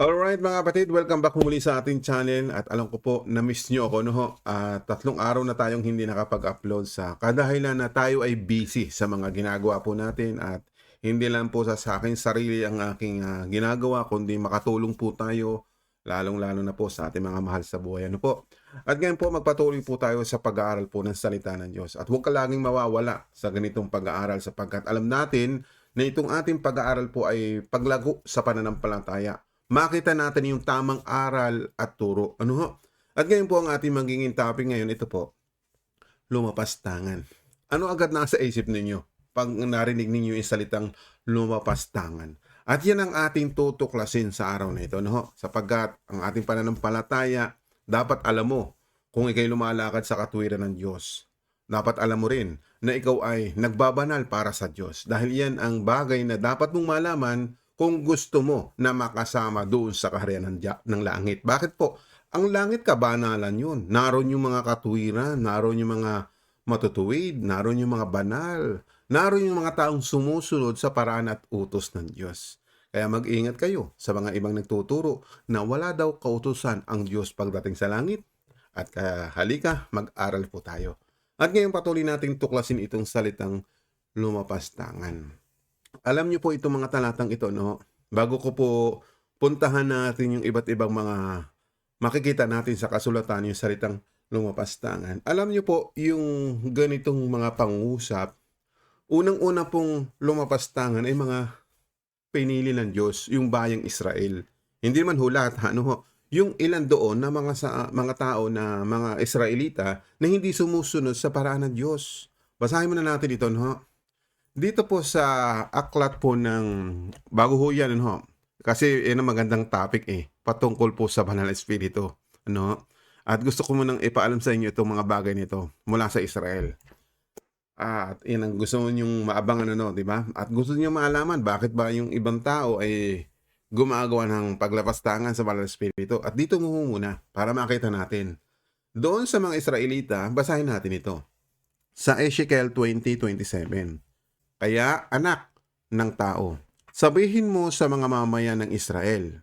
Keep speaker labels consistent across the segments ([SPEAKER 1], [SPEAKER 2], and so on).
[SPEAKER 1] Alright mga kapatid, welcome back muli sa ating channel at alam ko po na-miss nyo ako no. Ah, tatlong araw na tayong hindi nakapag-upload sa kadahilan na tayo ay busy sa mga ginagawa po natin at hindi lang po sa, sa aking sarili ang aking ah, ginagawa kundi makatulong po tayo lalong-lalo na po sa ating mga mahal sa buhay. Ano po? At ngayon po magpatuloy po tayo sa pag-aaral po ng salita ng Diyos. At huwag ka laging mawawala sa ganitong pag-aaral sapagkat alam natin na itong ating pag-aaral po ay paglago sa pananampalataya makita natin yung tamang aral at turo. Ano ho? At ngayon po ang ating magiging topic ngayon, ito po, lumapastangan. Ano agad nasa isip ninyo pag narinig ninyo yung salitang lumapastangan? At yan ang ating tutuklasin sa araw na ito. No? ho? Sapagkat ang ating pananampalataya, dapat alam mo kung ikay lumalakad sa katwiran ng Diyos. Dapat alam mo rin na ikaw ay nagbabanal para sa Diyos. Dahil yan ang bagay na dapat mong malaman kung gusto mo na makasama doon sa kaharian ng, langit. Bakit po? Ang langit kabanalan yun. Naroon yung mga katwiran, naroon yung mga matutuwid, naroon yung mga banal, naroon yung mga taong sumusunod sa paraan at utos ng Diyos. Kaya mag-ingat kayo sa mga ibang nagtuturo na wala daw kautusan ang Diyos pagdating sa langit. At kaya halika, mag-aral po tayo. At ngayon patuloy nating tuklasin itong salitang lumapastangan alam niyo po itong mga talatang ito, no? Bago ko po puntahan natin yung iba't ibang mga makikita natin sa kasulatan yung salitang lumapastangan. Alam niyo po, yung ganitong mga pangusap, unang-una pong lumapastangan ay mga pinili ng Diyos, yung bayang Israel. Hindi man hulat, ano ho? Yung ilan doon na mga sa mga tao na mga Israelita na hindi sumusunod sa paraan ng Diyos. Basahin mo na natin ito, no? Dito po sa aklat po ng bago ho yan, ano, kasi yan ang magandang topic eh, patungkol po sa Banal Espiritu. Ano? At gusto ko munang ipaalam sa inyo itong mga bagay nito mula sa Israel. At yan ang gusto nyong maabangan ano, di ba? At gusto niyo maalaman bakit ba yung ibang tao ay gumagawa ng paglapastangan sa Banal Espiritu. At dito mo muna para makita natin. Doon sa mga Israelita, basahin natin ito. Sa Ezekiel 20:27. Kaya anak ng tao, sabihin mo sa mga mamayan ng Israel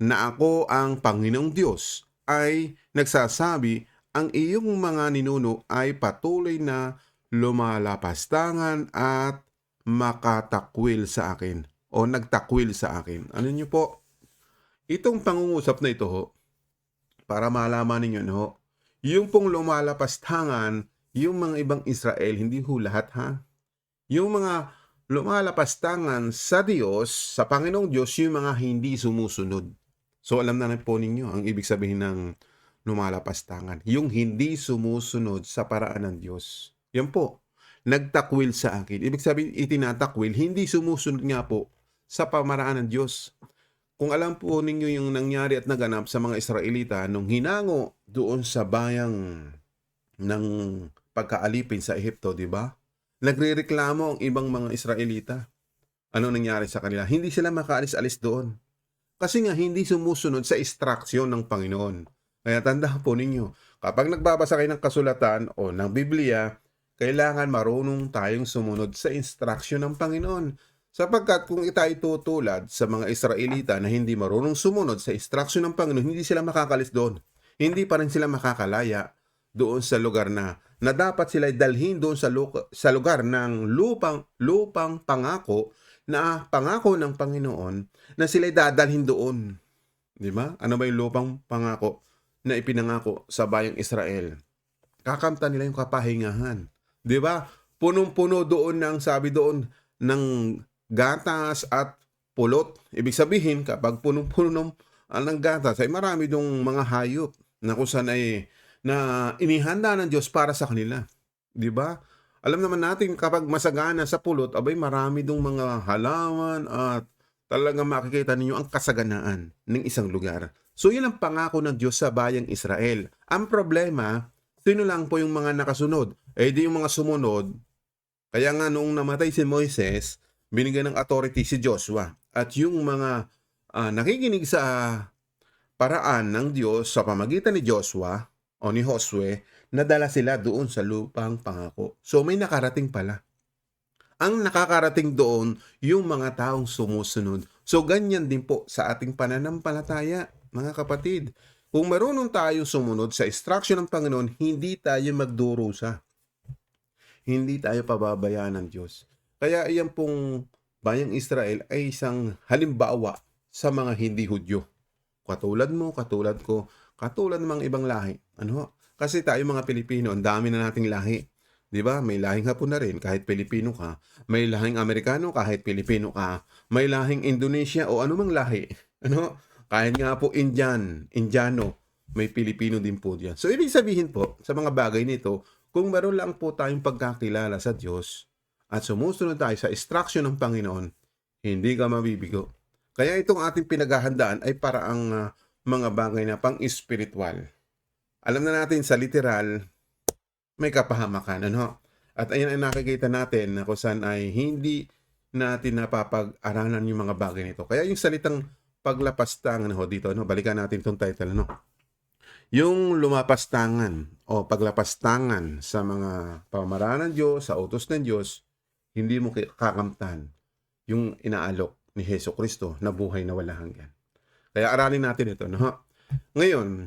[SPEAKER 1] na ako ang Panginoong Diyos ay nagsasabi ang iyong mga ninuno ay patuloy na lumalapastangan at makatakwil sa akin o nagtakwil sa akin. Ano niyo po? Itong pangungusap na ito ho, para malaman ninyo no, yung pong lumalapastangan, yung mga ibang Israel, hindi ho lahat ha yung mga lumalapastangan sa Diyos, sa Panginoong Diyos, yung mga hindi sumusunod. So alam na po ninyo ang ibig sabihin ng lumalapastangan. Yung hindi sumusunod sa paraan ng Diyos. Yan po. Nagtakwil sa akin. Ibig sabihin, itinatakwil, hindi sumusunod nga po sa pamaraan ng Diyos. Kung alam po ninyo yung nangyari at naganap sa mga Israelita nung hinango doon sa bayang ng pagkaalipin sa Ehipto, di ba? Nagrereklamo ang ibang mga Israelita. Ano nangyari sa kanila? Hindi sila makaalis-alis doon. Kasi nga hindi sumusunod sa instruction ng Panginoon. Kaya tanda po ninyo, kapag nagbabasa kayo ng kasulatan o ng Biblia, kailangan marunong tayong sumunod sa instruction ng Panginoon. Sapagkat kung tayo tutulad sa mga Israelita na hindi marunong sumunod sa instruction ng Panginoon, hindi sila makakalis doon. Hindi pa rin sila makakalaya doon sa lugar na na dapat sila dalhin doon sa, lugar, sa lugar ng lupang, lupang pangako na pangako ng Panginoon na sila dadalhin doon. Di ba? Ano ba yung lupang pangako na ipinangako sa bayang Israel? Kakamta nila yung kapahingahan. Di ba? Punong-puno doon ng sabi doon ng gatas at pulot. Ibig sabihin, kapag punong-puno ng, uh, ng gatas, ay marami dong mga hayop na kung saan ay na inihanda ng Diyos para sa kanila. 'Di ba? Alam naman natin kapag masagana sa pulot, abay marami dong mga halaman at talagang makikita ninyo ang kasaganaan ng isang lugar. So yun ang pangako ng Diyos sa bayang Israel. Ang problema, sino lang po yung mga nakasunod? Eh di yung mga sumunod. Kaya nga noong namatay si Moises, binigyan ng authority si Joshua. At yung mga uh, nakikinig sa paraan ng Diyos sa pamagitan ni Joshua, o ni Josue, nadala sila doon sa lupang pangako. So may nakarating pala. Ang nakakarating doon, yung mga taong sumusunod So ganyan din po sa ating pananampalataya, mga kapatid. Kung marunong tayo sumunod sa instruction ng Panginoon, hindi tayo magdurusa. Hindi tayo pababayaan ng Diyos. Kaya iyan pong bayang Israel ay isang halimbawa sa mga hindi Hudyo. Katulad mo, katulad ko, katulad ng mga ibang lahi. Ano? Kasi tayo mga Pilipino, ang dami na nating lahi. 'Di ba? May lahing Hapon na rin kahit Pilipino ka, may lahing Amerikano kahit Pilipino ka, may lahing Indonesia o anumang lahi. Ano? Kahit nga po Indian, Indiano, may Pilipino din po diyan. So ibig sabihin po sa mga bagay nito, kung meron lang po tayong pagkakilala sa Diyos at sumusunod tayo sa instruction ng Panginoon, hindi ka mabibigo. Kaya itong ating pinaghahandaan ay para ang ah, mga bagay na pang-spiritual. Alam na natin sa literal, may kapahamakan, ano? At ayan ay nakikita natin na kung saan ay hindi natin napapag-aralan yung mga bagay nito. Kaya yung salitang paglapastangan ho dito, ano? Balikan natin itong title, ano? Yung lumapastangan o paglapastangan sa mga pamamaraan ng Diyos, sa utos ng Diyos, hindi mo kakamtan yung inaalok ni Heso Kristo na buhay na wala hanggan. Kaya aralin natin ito. No? Ngayon,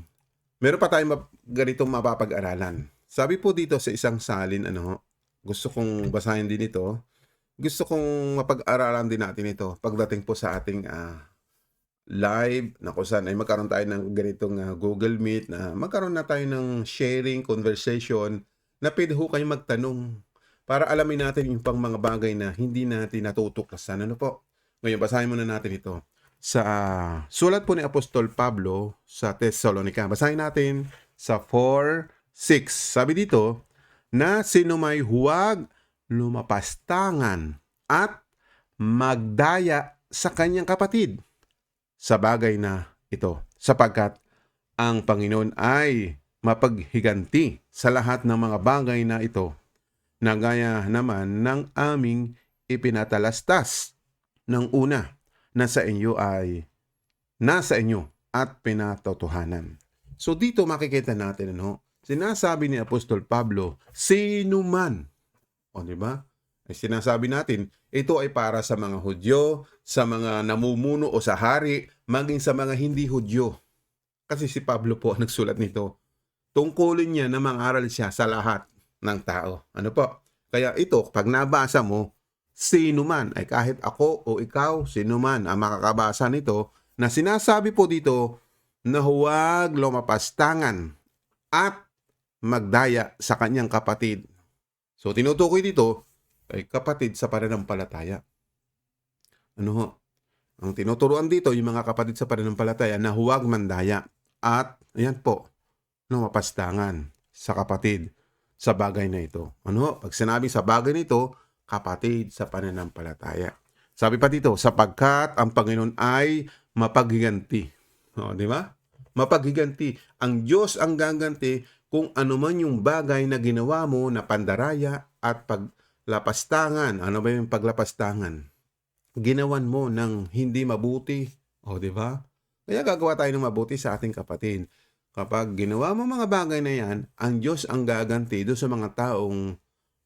[SPEAKER 1] meron pa tayong map- ganitong mapapag-aralan. Sabi po dito sa isang salin, ano, gusto kong basahin din ito. Gusto kong mapag-aralan din natin ito pagdating po sa ating ah, live na kung saan ay magkaroon tayo ng ganitong ah, Google Meet na magkaroon na tayo ng sharing, conversation na pwede ho kayong magtanong para alamin natin yung pang mga bagay na hindi natin natutuklasan. Ano po? Ngayon, basahin muna natin ito. Sa ah, sulat po ni Apostol Pablo sa Thessalonica. Basahin natin sa 4.6. Sabi dito, na sino may huwag lumapastangan at magdaya sa kanyang kapatid sa bagay na ito sapagkat ang Panginoon ay mapaghiganti sa lahat ng mga bagay na ito na gaya naman ng aming ipinatalastas ng una na sa inyo ay nasa inyo at pinatotohanan. So dito makikita natin ano, sinasabi ni Apostol Pablo, sino man. O di ba? Ay sinasabi natin, ito ay para sa mga Hudyo, sa mga namumuno o sa hari, maging sa mga hindi Hudyo. Kasi si Pablo po ang nagsulat nito. Tungkulin niya na mangaral siya sa lahat ng tao. Ano po? Kaya ito, pag nabasa mo, sino man, ay kahit ako o ikaw, sino man ang makakabasa nito, na sinasabi po dito na huwag lumapastangan at magdaya sa kanyang kapatid. So tinutukoy dito ay kapatid sa pananampalataya. Ano ho? Ang tinuturuan dito yung mga kapatid sa pananampalataya na huwag mandaya at ayan po, lumapastangan sa kapatid sa bagay na ito. Ano? Pag sinabi sa bagay na ito, kapatid sa pananampalataya. Sabi pa dito, sapagkat ang Panginoon ay mapaghiganti. O, di ba? Mapaghiganti. Ang Diyos ang gaganti kung ano man yung bagay na ginawa mo na pandaraya at paglapastangan. Ano ba yung paglapastangan? Ginawan mo ng hindi mabuti. O, di ba? Kaya gagawa tayo ng mabuti sa ating kapatid. Kapag ginawa mo mga bagay na yan, ang Diyos ang gaganti doon sa mga taong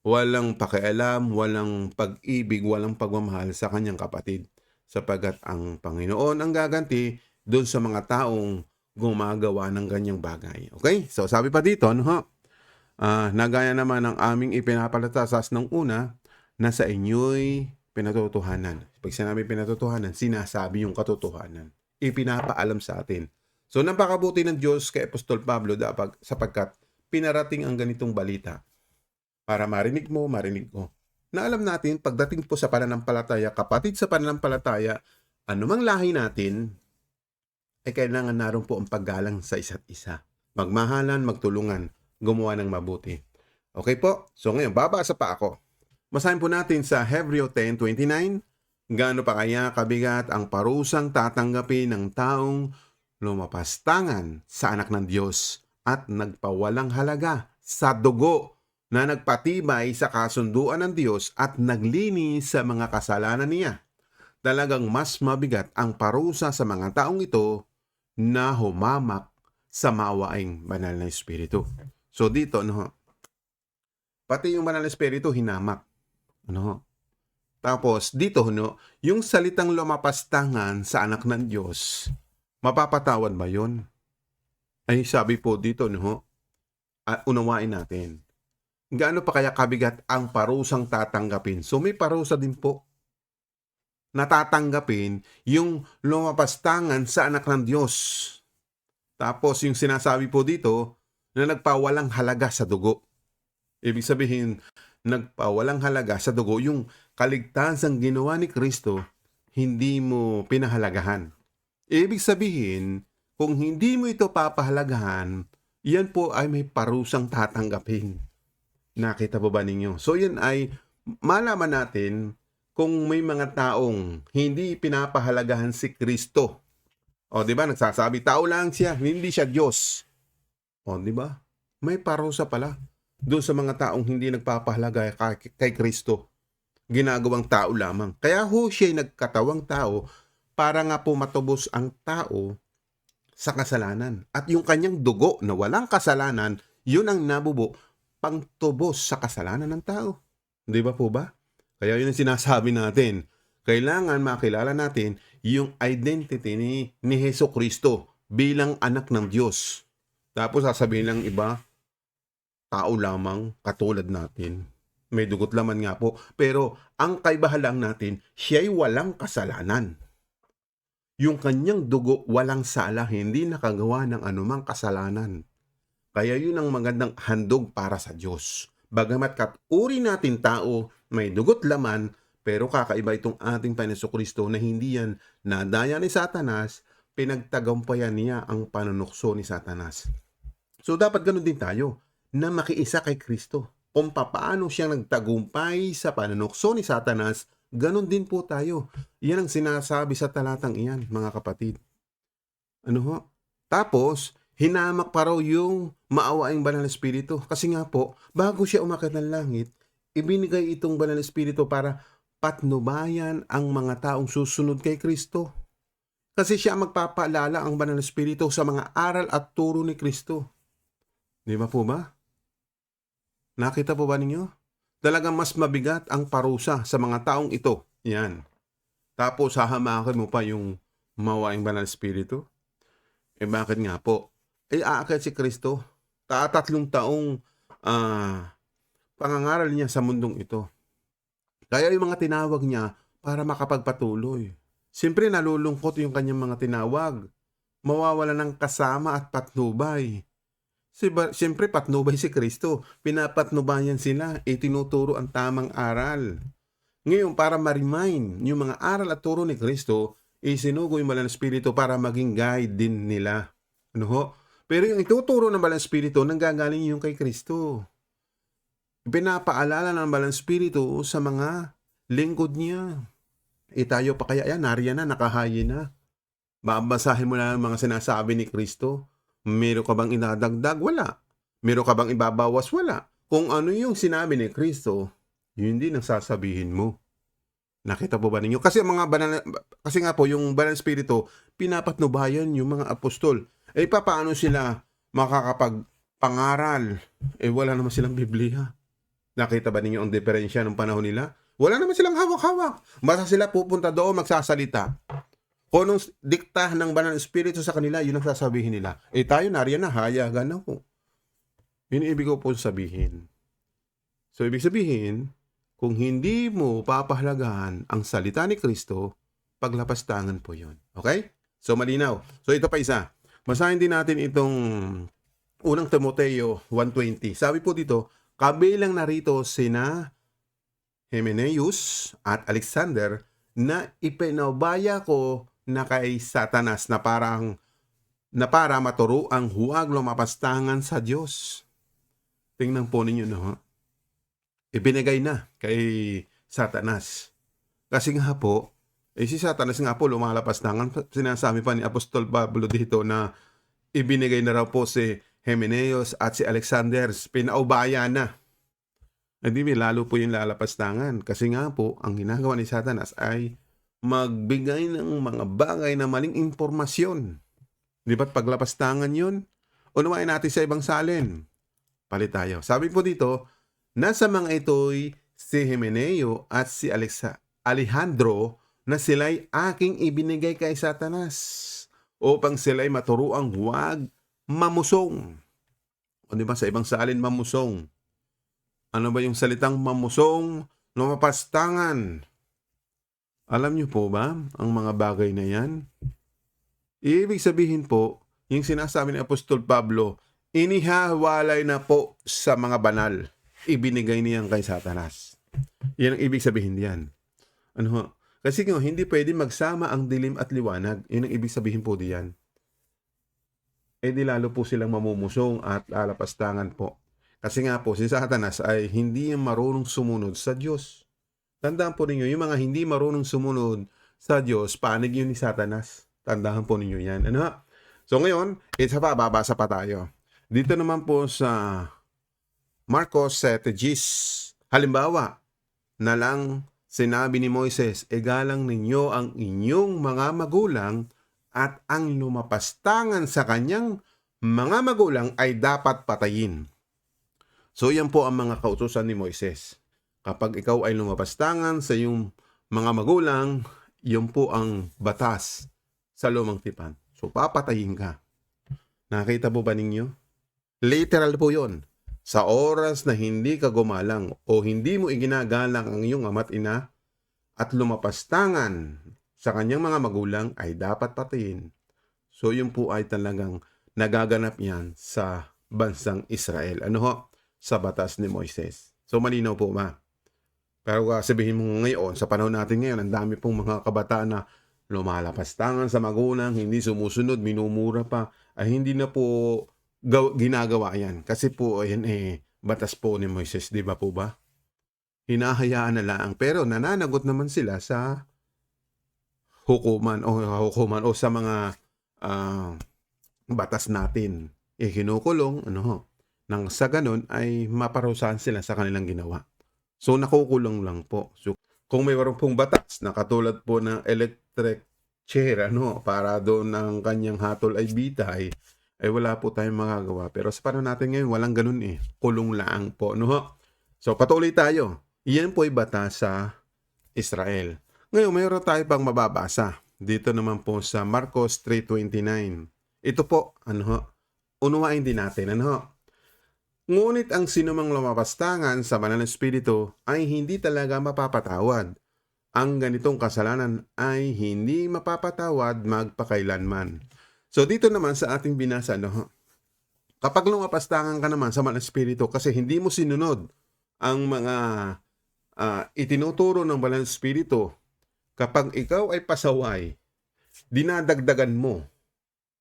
[SPEAKER 1] walang pakialam, walang pag-ibig, walang pagmamahal sa kanyang kapatid. Sapagat ang Panginoon ang gaganti doon sa mga taong gumagawa ng ganyang bagay. Okay? So sabi pa dito, no, ha? Ah, nagaya naman ng aming ipinapalatasas ng una na sa inyo'y pinatotohanan. Pag sinabi pinatotohanan, sinasabi yung katotohanan. Ipinapaalam sa atin. So napakabuti ng Diyos kay Apostol Pablo dapat sapagkat pinarating ang ganitong balita para marinig mo, marinig ko. Na alam natin, pagdating po sa pananampalataya, kapatid sa pananampalataya, anumang lahi natin, ay kailangan naroon po ang paggalang sa isa't isa. Magmahalan, magtulungan, gumawa ng mabuti. Okay po? So ngayon, babasa pa ako. Masahin po natin sa Hebreo 10.29, Gaano pa kaya kabigat ang parusang tatanggapin ng taong lumapastangan sa anak ng Diyos at nagpawalang halaga sa dugo na nagpatibay sa kasunduan ng Diyos at naglinis sa mga kasalanan niya. Talagang mas mabigat ang parusa sa mga taong ito na humamak sa mawaing banal na espiritu. So dito, ano, pati yung banal na espiritu hinamak. Ano? Tapos dito no, yung salitang lumapastangan sa anak ng Diyos, mapapatawad ba yun? Ay sabi po dito no, at unawain natin. Gaano pa kaya kabigat ang parusang tatanggapin? So may parusa din po natatanggapin yung lumapastangan sa anak ng Diyos. Tapos yung sinasabi po dito na nagpawalang halaga sa dugo. Ibig sabihin, nagpawalang halaga sa dugo yung kaligtasang ginawa ni Kristo, hindi mo pinahalagahan. Ibig sabihin, kung hindi mo ito papahalagahan, yan po ay may parusang tatanggapin. Nakita po ba ninyo? So yan ay malaman natin kung may mga taong hindi pinapahalagahan si Kristo. O, di ba? Nagsasabi, tao lang siya, hindi siya Diyos. O, di ba? May parusa pala doon sa mga taong hindi nagpapahalaga kay, Kristo. Ginagawang tao lamang. Kaya ho siya nagkatawang tao para nga po matubos ang tao sa kasalanan. At yung kanyang dugo na walang kasalanan, yun ang nabubo pangtubos sa kasalanan ng tao. Di ba po ba? Kaya yun ang sinasabi natin. Kailangan makilala natin yung identity ni, ni Heso Kristo bilang anak ng Diyos. Tapos sasabihin lang iba, tao lamang katulad natin. May dugot laman nga po. Pero ang kaibahan lang natin, siya'y walang kasalanan. Yung kanyang dugo walang sala, hindi nakagawa ng anumang kasalanan. Kaya yun ang magandang handog para sa Diyos. Bagamat katuri natin tao, may dugot laman, pero kakaiba itong ating Panginoon Kristo na hindi yan nadaya ni Satanas, pinagtagampayan niya ang panunukso ni Satanas. So dapat ganun din tayo, na makiisa kay Kristo. Kung papaano siya nagtagumpay sa panunukso ni Satanas, ganun din po tayo. Yan ang sinasabi sa talatang iyan, mga kapatid. Ano ho? Tapos, hinamak pa raw yung maawaing banal na espiritu. Kasi nga po, bago siya umakyat ng langit, ibinigay itong banal na espiritu para patnubayan ang mga taong susunod kay Kristo. Kasi siya magpapaalala ang banal na espiritu sa mga aral at turo ni Kristo. Di ba po ba? Nakita po ba ninyo? Talagang mas mabigat ang parusa sa mga taong ito. Yan. Tapos hahamakin mo pa yung mawaing banal na espiritu. Eh bakit nga po? Eh aakyat si Kristo. Tatlong taong ah, pangangaral niya sa mundong ito. Kaya yung mga tinawag niya para makapagpatuloy. Siyempre nalulungkot yung kanyang mga tinawag. Mawawala ng kasama at patnubay. Siyempre patnubay si Kristo. Pinapatnubayan sila. Itinuturo ang tamang aral. Ngayon, para ma-remind yung mga aral at turo ni Kristo, isinugo yung Balang Espiritu para maging guide din nila. Ano ho? Pero yung ituturo ng Balang Espiritu, nanggagaling yung kay Kristo. Pinapaalala ng Balang Espiritu sa mga lingkod niya. E tayo pa kaya yan, nariyan na, nakahayin na. Babasahin mo na ang mga sinasabi ni Kristo. Meron ka bang inadagdag? Wala. Meron ka bang ibabawas? Wala. Kung ano yung sinabi ni Kristo, yun din ang sasabihin mo. Nakita po ba ninyo? Kasi mga banal, kasi nga po yung banal spirito, pinapatnubayan yung mga apostol. Eh paano sila makakapag pangaral? Eh wala naman silang Biblia. Nakita ba ninyo ang diferensya ng panahon nila? Wala naman silang hawak-hawak. Basta sila pupunta doon magsasalita. Kung anong dikta ng banal espiritu sa kanila, yun ang sasabihin nila. Eh tayo nariyan na, hayagan na po. Yun ibig ko po sabihin. So ibig sabihin, kung hindi mo papahalagahan ang salita ni Kristo, paglapastangan po yun. Okay? So malinaw. So ito pa isa. Basahin din natin itong unang Timoteo 1.20. Sabi po dito, kabilang narito sina Hymenaeus at Alexander na ipinabaya ko na kay Satanas na parang na para maturo ang huwag lumapastangan sa Diyos. Tingnan po ninyo no. Ibinigay na kay Satanas. Kasi nga po, eh si Satanas nga po lumalapastangan. Sinasabi pa ni Apostol Pablo dito na ibinigay na raw po si Hymenaeus at si Alexander. Pinaubaya na. Hindi may lalo po yung lalapastangan. Kasi nga po, ang ginagawa ni Satanas ay magbigay ng mga bagay na maling impormasyon. Di ba't paglapastangan yun? Unawain natin sa ibang salin. Palit tayo. Sabi po dito, nasa mga ito'y si Himeneo at si Alexa, Alejandro na sila'y aking ibinigay kay Satanas upang sila'y maturuang huwag mamusong. O di ba sa ibang salin mamusong? Ano ba yung salitang mamusong? Lumapastangan. Alam niyo po ba ang mga bagay na yan? Ibig sabihin po, yung sinasabi ni Apostol Pablo, inihawalay na po sa mga banal. Ibinigay niyan kay Satanas. Yan ang ibig sabihin diyan. Ano? Kasi nga, hindi pwede magsama ang dilim at liwanag. Yun ang ibig sabihin po diyan. Eh di lalo po silang mamumusong at lalapastangan po. Kasi nga po, si Satanas ay hindi marunong sumunod sa Diyos. Tandaan po ninyo, yung mga hindi marunong sumunod sa Diyos, panig yun ni Satanas. Tandaan po ninyo yan. Ano ha? So ngayon, isa pa, babasa pa tayo. Dito naman po sa Marcos 7 Gis. Halimbawa, na lang sinabi ni Moises, Egalang ninyo ang inyong mga magulang at ang lumapastangan sa kanyang mga magulang ay dapat patayin. So yan po ang mga kautusan ni Moises. Kapag ikaw ay lumapastangan sa iyong mga magulang, yun po ang batas sa lumang tipan. So papatayin ka. Nakita po ba ninyo? Literal po yon. Sa oras na hindi ka gumalang o hindi mo iginagalang ang iyong ama't ina at lumapastangan sa kanyang mga magulang ay dapat patayin. So yun po ay talagang nagaganap yan sa bansang Israel. Ano ho? Sa batas ni Moises. So malinaw po ba? Pero uh, sabihin mo ngayon, sa panahon natin ngayon, ang dami pong mga kabataan na lumalapastangan sa magulang, hindi sumusunod, minumura pa, ay hindi na po gaw- ginagawa yan. Kasi po, ayan eh, batas po ni Moises, di ba po ba? Hinahayaan na lang. Pero nananagot naman sila sa hukuman o hukuman o sa mga ah, batas natin. Eh, kinukulong, ano nang sa ganun ay maparusahan sila sa kanilang ginawa. So, nakukulong lang po. So, kung may warong pong batas na katulad po ng electric chair, ano, para doon ang kanyang hatol ay bitay, ay wala po tayong magagawa. Pero sa panahon natin ngayon, walang ganun eh. Kulong lang po. No? So, patuloy tayo. Iyan po ay batas sa Israel. Ngayon, mayroon tayo pang mababasa. Dito naman po sa Marcos 3.29. Ito po, ano ho, unuwain din natin, ano ho. Ngunit ang sinumang lumapastangan sa banal na espiritu ay hindi talaga mapapatawad. Ang ganitong kasalanan ay hindi mapapatawad magpakailanman. So dito naman sa ating binasa, no, kapag lumapastangan ka naman sa na espiritu kasi hindi mo sinunod ang mga ah, itinuturo ng na espiritu, kapag ikaw ay pasaway, dinadagdagan mo,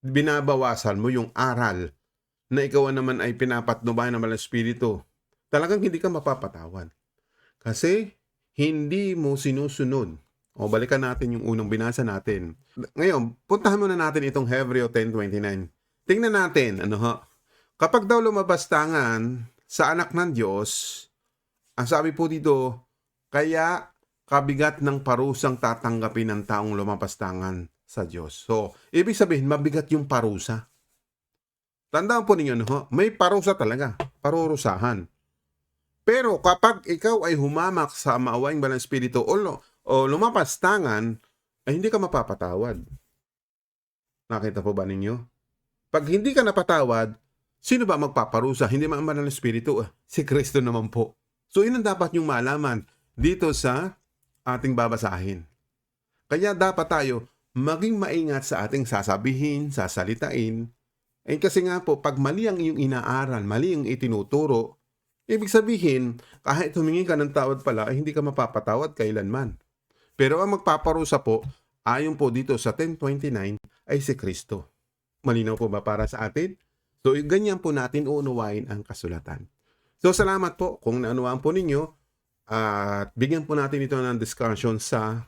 [SPEAKER 1] binabawasan mo yung aral na ikaw naman ay pinapatnubayan ng na espiritu, talagang hindi ka mapapatawad. Kasi hindi mo sinusunod. O balikan natin yung unang binasa natin. Ngayon, puntahan muna natin itong Hebreo 10.29. Tingnan natin, ano ho, kapag daw lumabastangan sa anak ng Diyos, ang sabi po dito, kaya kabigat ng parusang tatanggapin ng taong lumapastangan sa Diyos. So, ibig sabihin, mabigat yung parusa. Tandaan po ninyo, no? may parusa talaga. Parurusahan. Pero kapag ikaw ay humamak sa maawaing banal na espiritu o, o lumapastangan, ay hindi ka mapapatawad. Nakita po ba ninyo? Pag hindi ka napatawad, sino ba magpaparusa? Hindi man na espiritu. ah, Si Kristo naman po. So, yun ang dapat yung malaman dito sa ating babasahin. Kaya dapat tayo maging maingat sa ating sasabihin, sasalitain. Eh kasi nga po, pag mali ang iyong inaaral, mali ang itinuturo, ibig sabihin, kahit humingi ka ng tawad pala, ay hindi ka mapapatawad kailanman. Pero ang magpaparusa po, ayon po dito sa 1029, ay si Kristo. Malinaw po ba para sa atin? So, ganyan po natin uunawain ang kasulatan. So, salamat po kung naanuwaan po ninyo at bigyan po natin ito ng discussion sa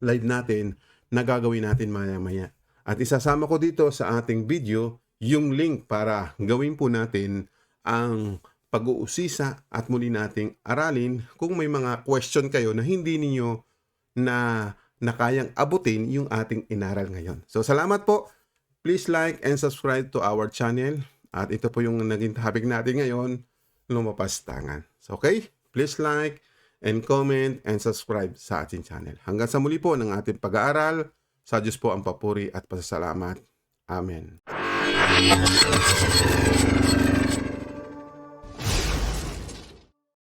[SPEAKER 1] live natin na gagawin natin maya-maya. At isasama ko dito sa ating video yung link para gawin po natin ang pag-uusisa at muli nating aralin kung may mga question kayo na hindi ninyo na nakayang abutin yung ating inaral ngayon. So salamat po. Please like and subscribe to our channel. At ito po yung naging topic natin ngayon, lumapastangan. So, okay? Please like and comment and subscribe sa ating channel. Hanggang sa muli po ng ating pag-aaral, sa Diyos po ang papuri at pasasalamat. Amen.